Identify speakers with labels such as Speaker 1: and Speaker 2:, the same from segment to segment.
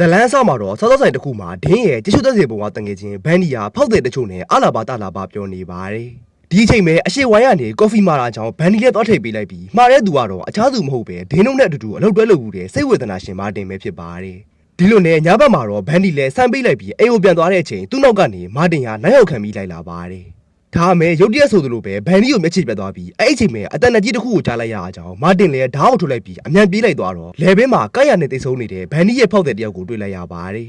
Speaker 1: ဇလန်းအဆောက်မှာတော့စောစောဆိုင်တစ်ခုမှာဒင်းရဲ့တ िश ူသက်စီပုံကတငယ်ချင်းဘန်နီယာဖောက်တဲ့တချို့နဲ့အလာပါတလာပါပြောနေပါတယ်ဒီအချိန်ပဲအရှိဝိုင်းကနေကော်ဖီမာတာကြောင့်ဘန်နီလည်းသွားထိပ်ပေးလိုက်ပြီးမှားတဲ့သူကတော့အခြားသူမဟုတ်ပဲဒင်းလုံးနဲ့အတူတူအလုပ်တွဲလုပ်ဘူးတဲ့စိတ်ဝေဒနာရှင်မာတင်ပဲဖြစ်ပါတယ်ဒီလိုနဲ့ညဘက်မှာတော့ဘန်ဒီလည်းဆန်ပေးလိုက်ပြီးအိမ်ကိုပြန်သွားတဲ့အချိန်သူ့နောက်ကနေမာတင်ဟာနိုင်ရောက်ခံပြီးလိုက်လာပါတယ် ဒါမဲ့ရုတ်တရက်ဆိုသလိုပဲဘန်ဒီကိုမျက်ခြေပြတ်သွားပြီးအဲ့အချိန်မှာအတန်တကြီးတစ်ခုကိုကြားလိုက်ရအောင်ကြောင့်မာတင်လည်းဓာတ်ကိုထုတ်လိုက်ပြီးအမြန်ပြေးလိုက်သွားတော့လေဘင်းမှာကိုက်ရနဲ့တိတ်ဆုံးနေတဲ့ဘန်ဒီရဲ့ဖောက်တဲ့တယောက်ကိုတွေ့လိုက်ရပါတယ်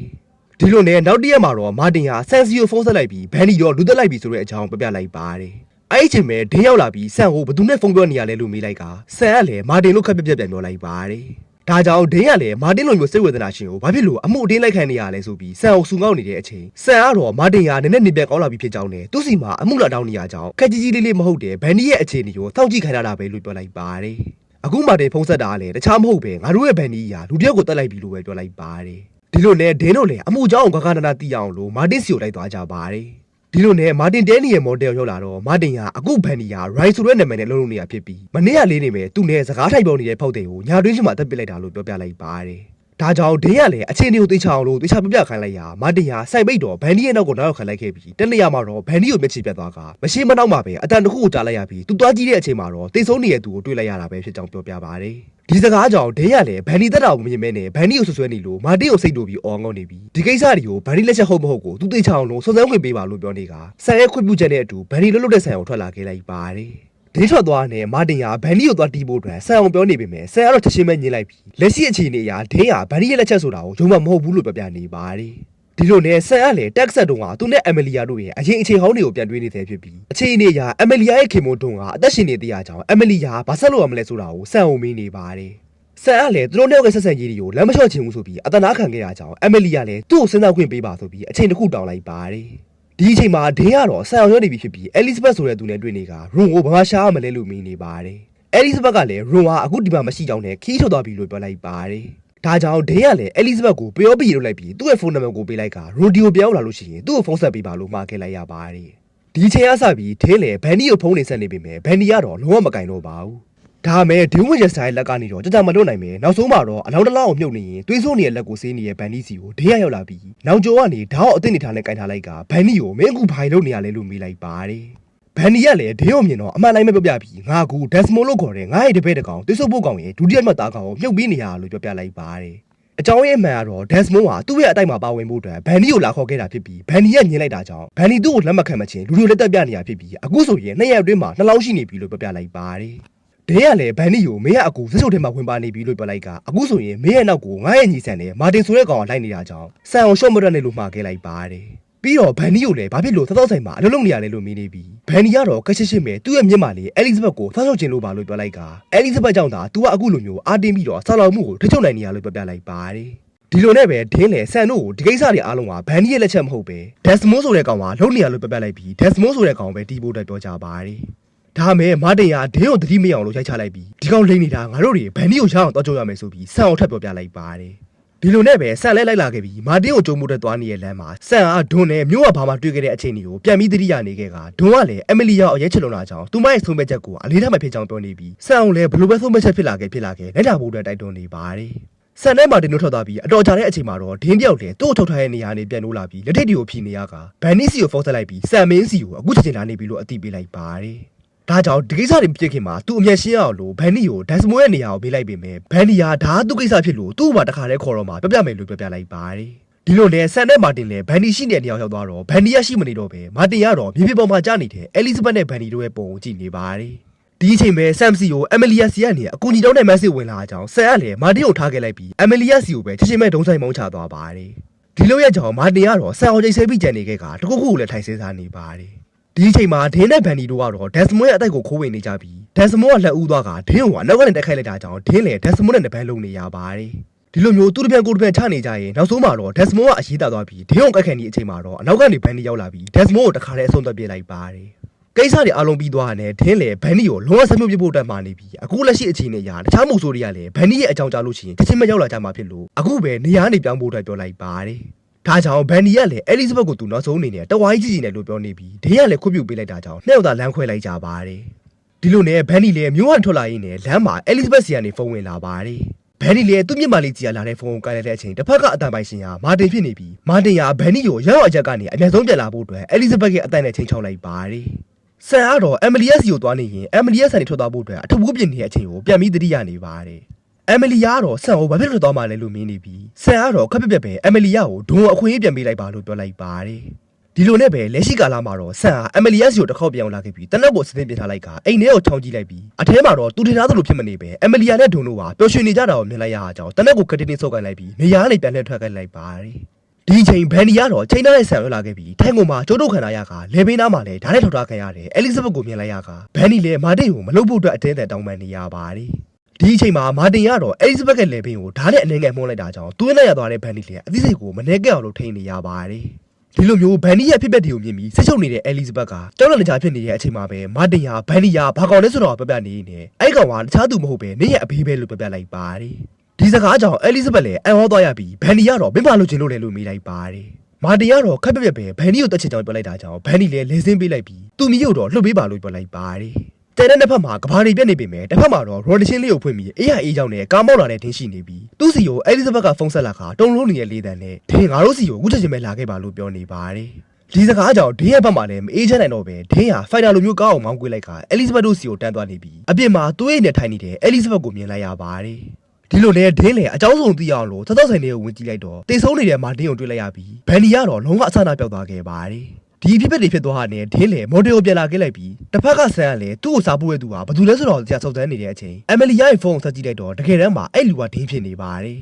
Speaker 1: ဒီလိုနဲ့နောက်တစ်ရက်မှာတော့မာတင်ဟာဆန်စီကိုဖုန်းဆက်လိုက်ပြီးဘန်ဒီတော့လူသက်လိုက်ပြီးဆိုတဲ့အကြောင်းပြပြလိုက်ပါတယ်အဲ့အချိန်မှာဒင်းရောက်လာပြီးဆန်ကိုဘယ်သူနဲ့ဖုန်းပြောနေရလဲလို့မေးလိုက်ကဆန်ကလည်းမာတင်လို့ခက်ပြက်ပြက်ပြန်ပြောလိုက်ပါတယ် ဒါကြောင့်ဒင်းကလည်းမာတင်လိုမျိုးစိတ်ဝေဒနာရှင်ကိုဘာဖြစ်လို့အမှုအတင်းလိုက်ခံနေရလဲဆိုပြီးဆန်ကိုစူငေါက်နေတဲ့အချိန်ဆန်ကတော့မာတင်ကနည်းနည်းနေပြန်ကောင်းလာပြီဖြစ်ကြောင်းနဲ့သူ့စီမှာအမှုလာတောင်းနေရကြောင်းခက်ကြီးကြီးလေးလေးမဟုတ်တဲ့ဘန်ဒီရဲ့အခြေအနေကိုစောင့်ကြည့်ခိုင်းရတာပဲလို့ပြောလိုက်ပါတယ်အခုမာတင်ဖုန်းဆက်တာကလည်းတခြားမဟုတ်ပဲငါတို့ရဲ့ဘန်ဒီရာလူတစ်ယောက်ကိုတက်လိုက်ပြီလို့ပဲပြောလိုက်ပါတယ်ဒီလိုနဲ့ဒင်းတို့လည်းအမှုကြောင့်ဂဂနာနာတီအောင်လို့မာတင်စီကိုလိုက်သွားကြပါတယ် ဒီလိုနဲ့မာတင်တဲနီရဲ့မော်ဒယ်ရောက်လာတော့မာတင်ကအခုဘန်ဒီယာရိုင်ဆိုတဲ့နာမည်နဲ့လုံးလုံးနေရဖြစ်ပြီးမနေ့ကလေးနေမယ်သူနဲ့စကားထိုက်ပြောနေတဲ့ဖောက်တဲ့ကိုညာတွင်းရှိမှတက်ပစ်လိုက်တာလို့ပြောပြလိုက်ပါတယ်ဒါကြောင့်ဒင်းကလည်းအခြေအနေကိုသိချအောင်လို့သိချပြပြခိုင်းလိုက်ရာမာတင်ဟာစိုက်ပိတ်တော့ဘန်ဒီရဲ့နောက်ကိုနောက်ရောက်ခိုင်းလိုက်ခဲ့ပြီးတနေ့ရမှာတော့ဘန်ဒီကိုမျက်ခြေပြတ်သွားကမရှိမနောက်မှာပဲအတန်တစ်ခုကိုကြားလိုက်ရပြီးသူသွားကြည့်တဲ့အချိန်မှာတော့တိတ်ဆုံးနေတဲ့သူကိုတွေ့လိုက်ရတာပဲဖြစ်ကြောင်းပြောပြပါတယ် ဒီစကားကြောင့်ဒင်းရလည်းဘန်ဒီတက်တာကိုမမြင်မဲနဲ့ဘန်ဒီကိုဆွဆွဲနေလို့မာတင်ကိုစိတ်တူပြီးအော်ငုံနေပြီးဒီကိစ္စတွေကိုဘန်ဒီလက်ချက်ဟုတ်မဟုတ်ကိုသူသိချအောင်လို့စုံစမ်းခွင့်ပေးပါလို့ပြောနေကဆန်ရဲ့ခွင့်ပြုချက်နဲ့အတူဘန်ဒီလွတ်လွတ်တဲ့ဆန်ကိုထွက်လာခဲ့လိုက်ပါတယ်ဒင်းထွက်သွားတဲ့မာတင်ဟာဘန်ဒီကိုသွားတီးဖို့အတွက်ဆန်အောင်ပြောနေပေမဲ့ဆန်ကတော့ချက်ချင်းပဲညင်လိုက်ပြီးလက်ရှိအခြေအနေအရဒင်းဟာဘန်ဒီရဲ့လက်ချက်ဆိုတာကိုယုံမှမဟုတ်ဘူးလို့ပြောပြနေပါတယ် ဒီလိုနဲ့ဆန်ကလည်းတက်ဆက်တုံးကသူနဲ့အမလီယာတို့ရဲ့အရင်အခြေဟောင်းတွေကိုပြန်တွေးနေတဲ့ဖြစ်ပြီးအခြေအနေအရအမလီယာရဲ့ခင်မွန်းတုံးကအသက်ရှင်နေတဲ့အကြောင်းအမလီယာဘာဆက်လို့ရမလဲဆိုတာကိုဆန်အောင်မင်းနေပါတယ်ဆန်ကလည်းသူတို့နှစ်ယောက်ကဆက်ဆံရေးတွေကိုလမ်းမလျှော့ချင်ဘူးဆိုပြီးအတနာခံခဲ့ရကြောင်းအမလီယာလည်းသူ့ကိုစဉ်းစားခွင့်ပေးပါဆိုပြီးအချိန်တစ်ခုတောင်းလိုက်ပါတယ်ဒီအချိန်မှာဒင်းကတော့ဆန်အောင်ရနေပြီဖြစ်ပြီးအဲလစ်ဘတ်ဆိုတဲ့သူနဲ့တွေ့နေကရွန်ကိုဘာမှရှားမလဲလို့မင်းနေပါတယ်အဲလစ်ဘတ်ကလည်းရွန်ဟာအခုဒီမှာမရှိကြောင်းနဲ့ခီးထုတ်သွားပြီလို့ပြောလိုက်ပါတယ် ဒါကြောင့်ဒင်းကလည်းအဲလစ်ဘတ်ကိုပြောပြီးလုပ်လိုက်ပြီးသူ့ရဲ့ဖုန်းနံပါတ်ကိုပေးလိုက်ကရိုဒီယိုပြောင်းလာလို့ရှိရင်သူ့ကိုဖုန်းဆက်ပေးပါလို့မှာခဲ့လိုက်ရပါတယ်ဒီချိန်ကစပြီးဒင်းလည်းဘန်နီကိုဖုန်းနေဆက်နေပေမဲ့ဘန်နီကတော့လုံးဝမကင်တော့ပါဘူးဒါမဲ့ဒင်းဝင်းရဲ့ဆိုင်လက်ကနေတော့ကြကြမလွတ်နိုင်မယ်နောက်ဆုံးမှာတော့အလောင်းတစ်လောင်းကိုမြုပ်နေရင်သွေးစိုးနေတဲ့လက်ကိုဆေးနေတဲ့ဘန်နီစီကိုဒင်းရရောက်လာပြီးနောက်ကျောကနေဓာတ်အောင်အသင့်နေထားနဲ့ကင်ထားလိုက်ကဘန်နီကိုမင်းကူဖိုင်လုပ်နေရလဲလို့မေးလိုက်ပါတယ် ဘန်နီကလည်းဒင်းကိုမြင်တော့အမှန်တိုင်းပဲပြောပြပြီးငါကူဒက်စမိုလို့ခေါ်တဲ့ငါ့ရဲ့တပည့်တကောင်သွေးစိုးဖို့ကောင်ရဲ့ဒုတိယမှတ်သားကောင်ကိုမြုပ်ပေးနေရလို့ပြောပြလိုက်ပါတယ်အကြောင်းရဲ့အမှန်ကတော့ဒက်စမွန်ဟာသူ့ရဲ့အတိုက်မှာပါဝင်ဖို့အတွက်ဘန်နီကိုလာခေါ်ခဲ့တာဖြစ်ပြီးဘန်နီကညင်လိုက်တာကြောင့်ဘန်နီသူ့ကိုလက်မခံမချင်းလူလူလက်တက်ပြနေရဖြစ်ပြီးအခုဆိုရင်နှစ်ရက်အတွင်းမှာနှလောင်းရှိနေပြီလို့ပြောပြလိုက်ပါတယ်။ဒဲကလည်းဘန်နီကိုမင်းရဲ့အကူစက်ချုပ်ထဲမှာဝင်ပါနေပြီလို့ပြောလိုက်ကအခုဆိုရင်မင်းရဲ့နောက်ကိုငါ့ရဲ့ညီဆန်နဲ့မာတင်ဆိုတဲ့ကောင်ကလိုက်နေတာကြောင့်ဆန်အောင်ရှော့မရက်နဲ့လို့မှာခဲ့လိုက်ပါတယ်။ ပြီးတော့ဘန်နီကိုလည်းဘာဖြစ်လို့သသောက်ဆိုင်မှာအလုပ်လုပ်နေရလဲလို့မေးနေပြီးဘန်နီကတော့ကက်ရှစ်ရှစ်မဲ့သူ့ရဲ့မျက်မှောက်လေးအဲလီဇဘတ်ကိုသသောက်ချင်လို့ပါလို့ပြောလိုက်ကအဲလီဇဘတ်ကြောင့်သာ तू ကအခုလိုမျိုးအာတင်းပြီးတော့ဆောက်လောက်မှုကိုထိချုပ်နိုင်နေရလို့ပြောပြလိုက်ပါတယ်။ဒီလိုနဲ့ပဲဒင်းလေဆန်တို့ကိုဒီကိစ္စတွေအားလုံးကဘန်ဒီရဲ့လက်ချက်မဟုတ်ပဲဒက်စမိုးဆိုတဲ့ကောင်ကလုံးနေရလို့ပြပြလိုက်ပြီးဒက်စမိုးဆိုတဲ့ကောင်ပဲတီးဖို့အတွက်ပြောကြပါတယ်။ဒါမဲ့မာတင်ကဒင်းကိုသတိမရအောင်လို့ရိုက်ချလိုက်ပြီးဒီကောင်လိမ့်နေတာငါတို့တွေဘန်ဒီကိုရအောင်တော့ကြိုးရမယ်ဆိုပြီးဆန်အောင်ထပ်ပြောပြလိုက်ပါတယ်။ ဒီလိုနဲ့ပဲဆန်လဲလိုက်လာခဲ့ပြီးမာတင်ကိုကြုံမှုတဲ့သွားနေတဲ့လမ်းမှာဆန်ကဒွန်းနဲ့မျိုးကဘာမှတွေ့ခဲ့တဲ့အချိန်တွေကိုပြန်ပြီးသတိရနေခဲ့ကဒွန်းကလည်းအမလီယာကိုအရေးချလုံလာကြောင်းသူမရဲ့ဆုံးဖြတ်ချက်ကိုအလေးထားမှဖြစ်ကြောင်းပြောနေပြီးဆန်အောင်လည်းဘယ်လိုပဲဆုံးဖြတ်ချက်ဖြစ်လာခဲ့ဖြစ်လာခဲ့လက်တာဖို့အတွက်တိုက်တွန်းနေပါတယ်။ဆန်ထဲမှာတင်လို့ထွက်သွားပြီးအတော်ကြာတဲ့အချိန်မှာတော့ဒင်းပြောက်လည်းသူ့ကိုထုတ်ထားတဲ့နေရာနေပြန်လို့လာပြီးလက်ထိပ်တွေကိုဖြီနေရကဗန်နီစီကိုဖုန်းဆက်လိုက်ပြီးဆန်မင်းစီကိုအခုချက်ချင်းလာနေပြီလို့အသိပေးလိုက်ပါတယ်။ ဒါကြောင့်ဒီကိစ္စတွေမဖြစ်ခင်မှာသူ့အမျက်ရှင်းအောင်လို့ဗန်နီကိုဒက်စမိုးရဲ့နေရာကိုပေးလိုက်ပေမဲ့ဗန်နီယာဒါသူ့ကိစ္စဖြစ်လို့သူ့ဘာတခါလဲခေါ်တော့မှပြပြမယ်လို့ပြောပြလိုက်ပါတယ်။ဒီလိုနဲ့ဆန်နဲ့မာတင်လည်းဗန်နီရှိနေတဲ့နေရာရောက်သွားတော့ဗန်နီယာရှိမနေတော့ပဲမာတင်ကတော့မြေပြင်ပေါ်မှာကြားနေတဲ့အဲလီဇဘတ်နဲ့ဗန်နီတို့ရဲ့ပုံကိုကြည့်နေပါတယ်။ဒီအချိန်ပဲဆမ်စီကိုအမလီယာစီကနေအကူညီတောင်းတဲ့မက်ဆေ့ဝင်လာကြောင်းဆန်ကလည်းမာတင်ကိုထားခဲ့လိုက်ပြီးအမလီယာစီကိုပဲချက်ချင်းပဲဒုံဆိုင်မောင်းချသွားပါတယ်။ဒီလိုရဲ့ကြောင့်မာတင်ကတော့ဆန်အောင်ချိန်ဆဲပြီးကြံနေခဲ့ကတခုခုကိုလည်းထိုင်ဆဲစားနေပါတယ်။ ဒီအချိန်မှာဒင်းနဲ့ဗန်ဒီတို့ကတော့ဒက်စမွန်ရဲ့အတိုက်ကိုခိုးဝင်နေကြပြီးဒက်စမွန်ကလက်ဦးသွားကဒင်းကိုအနောက်ကနေတက်ခိုက်လိုက်တာကြောင့်ဒင်းလည်းဒက်စမွန်နဲ့တပန်းလုံးနေရပါတယ်။ဒီလိုမျိုးသူတစ်ပြန်ကိုတစ်ပြန်ချနေကြရင်နောက်ဆုံးမှာတော့ဒက်စမွန်ကအရေးတာသွားပြီးဒင်းကိုကက်ခံနေအချိန်မှာတော့အနောက်ကနေဗန်ဒီရောက်လာပြီးဒက်စမွန်ကိုတခါတည်းအဆုံးသတ်ပြလိုက်ပါတယ်။ကိစ္စတွေအားလုံးပြီးသွားတယ်ဒင်းလေဘန်နီကိုလုံးဝဆက်မြုပ်ပြဖို့တက်မှနေပြီအခုလက်ရှိအခြေအနေအရတခြားမှုဆိုတွေကလည်းဘန်နီရဲ့အကြောင်းကြားလို့ရှိရင်တစ်ချင်းမရောက်လာကြမှာဖြစ်လို့အခုပဲနေရာနေပြောင်းဖို့အတွက်ပြောလိုက်ပါတယ် ဒါကြောင့်ဘန်နီကလည်းအဲလီဇဘတ်ကိုသူနောက်ဆုံးအနေနဲ့တဝိုင်းကြီးကြီးနဲ့လို့ပြောနေပြီးဒင်းကလည်းခွင့်ပြုပေးလိုက်တာကြောင့်နှစ်ယောက်သာလမ်းခွဲလိုက်ကြပါတယ်ဒီလိုနဲ့ဘန်နီလည်းမျိုးဝထွက်လာရင်းနဲ့လမ်းမှာအဲလီဇဘတ်စီကနေဖုန်းဝင်လာပါတယ်ဘန်နီလည်းသူ့မျက်မှန်လေးကြည့်ရလာတဲ့ဖုန်းကိုကိုင်လိုက်တဲ့အချိန်တစ်ဖက်ကအတန်ပိုင်ရှင်ဟာမာတင်ဖြစ်နေပြီးမာတင်ဟာဘန်နီကိုရောက်အချက်ကနေအများဆုံးပြန်လာဖို့အတွက်အဲလီဇဘက်ရဲ့အတန်နဲ့ချိန်ချောက်လိုက်ပါတယ်ဆန်ကတော့အမလီယက်စီကိုသွားနေရင်အမလီယက်ဆန်နေထွက်သွားဖို့အတွက်အထူးပြင်းနေတဲ့အချိန်ကိုပြန်ပြီးသတိရနေပါတယ် အမလီယာကတော့ဆန်ကိုဘာဖြစ်လို့ထွက်သွားမှလဲလို့မင်းနေပြီးဆန်ကတော့ခက်ပြက်ပြက်ပဲအမလီယာကိုဒုံအခွင့်အရေးပြန်ပေးလိုက်ပါလို့ပြောလိုက်ပါတယ်ဒီလိုနဲ့ပဲလက်ရှိကာလမှာတော့ဆန်ဟာအမလီယက်စီကိုတစ်ခေါက်ပြောင်းလာခဲ့ပြီးတနက်ကိုစသင်းပြထားလိုက်ကအိမ်ထဲကိုချောင်းကြည့်လိုက်ပြီးအထဲမှာတော့သူထင်ထားသလိုဖြစ်မနေပဲအမလီယာနဲ့ဒုံတို့ဟာပျော်ရွှင်နေကြတာကိုမြင်လိုက်ရတာကြောင့်တနက်ကိုကတိနေဆုပ်ကိုင်းလိုက်ပြီးနေရာကနေပြန်လှည့်ထွက်ခိုင်းလိုက်ပါတယ်ဒီအချိန်ဘန်နီကတော့ချိန်သားနဲ့ဆန်ရောက်လာခဲ့ပြီးထိုင်ကုန်မှာကျိုးတို့ခန္ဓာရကလေဘေးနားမှာလည်းဓာတ်နဲ့ထောက်ထားခံရတယ်အဲလီဇဘက်ကိုမြင်လိုက်ရကဘန်နီလည်းမာတင်ကိုမလုပ်ဖို့အတွက်အတင်းအဓမ္တောင်းပန်နေရပါတယ် ဒီအချိန်မှာမာတင်ကတော့အဲလီဇဘက်ကလေဘေးကိုဓာတ်နဲ့အနေငယ်မှုန်းလိုက်တာကြောင့်သူ့နဲ့ရသွားတဲ့ဘန်နီလည်းအသိစိတ်ကိုမနှဲကက်အောင်လို့ထိန်းနေရပါတယ်ဒီလိုမျိုးဘန်နီရဲ့ဖြစ်ပျက်တွေကိုမြင်ပြီးဆက်ချုပ်နေတဲ့အဲလီဇဘက်ကကြောက်လန့်ကြဖြစ်နေတဲ့အချိန်မှာပဲမာတင်ဟာဘန်နီယာဘာကောင်လဲဆိုတော့ပြပြနေနေအဲ့ကောင်ကတခြားသူမဟုတ်ပဲနေရဲ့အဘေးပဲလို့ပြပြလိုက်ပါတယ်ဒီစကားကြောင့်အဲလီဇဘက်လည်းအံ့ဩသွားရပြီးဘန်နီကတော့မင်းဘာလို့ချင်လို့လဲလို့မေးလိုက်ပါတယ်။မာတင်ကတော့ခက်ပြက်ပြက်ပဲဘန်နီကိုတက်ချင်ကြောင်းပြောလိုက်တာကြောင့်ဘန်နီလည်းလေစင်းပေးလိုက်ပြီးသူ့မိရုပ်တော့လှုပ်ပေးပါလို့ပြောလိုက်ပါတယ်။ တဲတဲ့တစ်ဖက်မှာကဘာတွေပြက်နေပေမဲ့တစ်ဖက်မှာတော့ rotation လေးကိုဖွင့်ပြီးအေးရအေးကြောင့်နဲ့ကားမောက်လာတဲ့ထင်းရှိနေပြီးသူ့စီကိုအဲလီဇဘက်ကဖုန်းဆက်လာခါတုံလုံးနေတဲ့လေးတန်နဲ့ဒင်းငါတို့စီကိုအခုချက်ချင်းပဲလာခဲ့ပါလို့ပြောနေပါတယ်ဒီစကားကြောင့်ဒင်းရဲ့ဘက်မှာလည်းမအေးချမ်းနိုင်တော့ပဲဒင်းဟာဖိုင်တာလိုမျိုးကားအောင်မောင်းကွေးလိုက်ခါအဲလီဇဘက်တို့စီကိုတန်းသွားနေပြီးအပြင်မှာသူ့ရဲ့နဲ့ထိုင်နေတဲ့အဲလီဇဘက်ကိုမြင်လိုက်ရပါတယ်ဒီလိုနဲ့ဒင်းလည်းအကြောင်းဆုံးသိရအောင်လို့သတ်သောဆိုင်တွေကိုဝင်ကြည့်လိုက်တော့တိတ်ဆုံးနေတဲ့မာတင်းကိုတွေ့လိုက်ရပြီးဘန်နီကတော့လုံးဝအဆနာပြောက်သွားခဲ့ပါတယ် ဒီဖြစ်ဖြစ်တွေဖြစ်သွားတာနဲ့ဒင်းလေမော်ဒယ်ကိုပြန်လာခဲ့လိုက်ပြီးတစ်ဖက်ကဆန်ကလည်းသူ့ကိုစားဖို့ရသူဟာဘာလို့လဲဆိုတော့ကြာစုံစမ်းနေတဲ့အချိန်အမလီယာရဲ့ဖုန်းကိုဆက်ကြည့်လိုက်တော့တကယ်တမ်းမှာအဲ့လူကဒင်းဖြစ်နေပါတယ်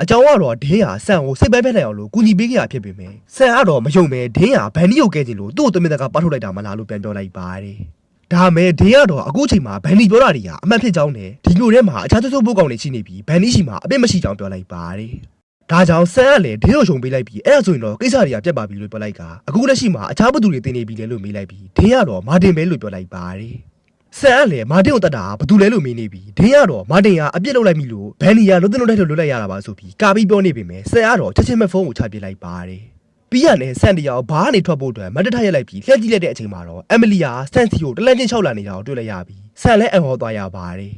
Speaker 1: အကြောင်းကတော့ဒင်းဟာဆန်ကိုစိတ်ပိုင်းဖက်နိုင်အောင်လို့ကူညီပေးခဲ့ရဖြစ်ပေမဲ့ဆန်ကတော့မယုံပဲဒင်းဟာဘန်နီကိုကဲချင်လို့သူ့ကိုတမင်တကာပတ်ထုတ်လိုက်တာမလားလို့ပြန်ပြောလိုက်ပါတယ်ဒါမဲ့ဒင်းကတော့အခုချိန်မှာဘန်နီပြောတာတွေဟာအမှန်ဖြစ်ကြောင်းနဲ့ဒီလိုထဲမှာအခြားသစိုးဖို့ကောင်တွေရှိနေပြီးဘန်နီရှိမှာအပြစ်မရှိကြောင်းပြောလိုက်ပါတယ်။ ဒါကြောင့်ဆန်ကလည်းဒင်းကိုရှုံပေးလိုက်ပြီးအဲ့ဒါဆိုရင်တော့ကိစ္စတွေကပြတ်ပါပြီလို့ပြောလိုက်ကအခုလက်ရှိမှာအခြားဘသူတွေတင်နေပြီလေလို့မေးလိုက်ပြီးဒင်းကတော့မာတင်ပဲလို့ပြောလိုက်ပါတယ်။ဆန်ကလည်းမာတင်ကိုတတ်တာဘသူလဲလို့မေးနေပြီးဒင်းကတော့မာတင်ကအပြစ်လုပ်လိုက်ပြီလို့ဘန်နီကလုံးတင်လုံးတိုက်လို့လွတ်လိုက်ရတာပါဆိုပြီးကာပြီးပြောနေပေမဲ့ဆန်ကတော့ချက်ချင်းမဲ့ဖုန်းကိုချပြလိုက်ပါတယ်။ပြီးရနဲ့ဆန်တီယာကိုဘားကနေထွက်ဖို့အတွက်မတ်တထရက်လိုက်ပြီးလှည့်ကြည့်လိုက်တဲ့အချိန်မှာတော့အမလီယာဆန်စီကိုတလန့်ချင်းချောက်လာနေတာကိုတွေ့လိုက်ရပြီးဆန်လည်းအံ့ဩသွားရပါတယ်